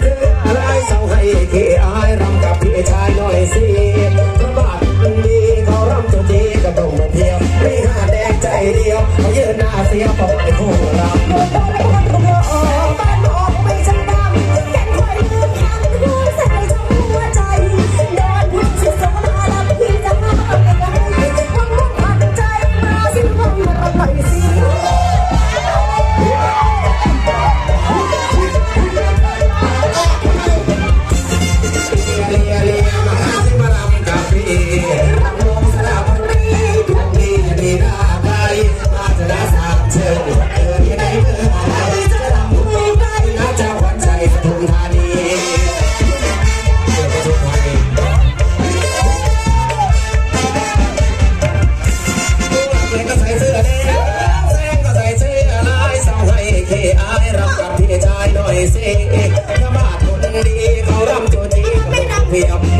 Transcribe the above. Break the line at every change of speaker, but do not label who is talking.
เอะไรจะให้ที่อายรำกับพี่ชายน่อยสิพบาทมีเขารำจจีกับตรงเพียวม่หาแดงใจเดียวเขายืนหน้าเสียเพราะไอ้พวกเรา up.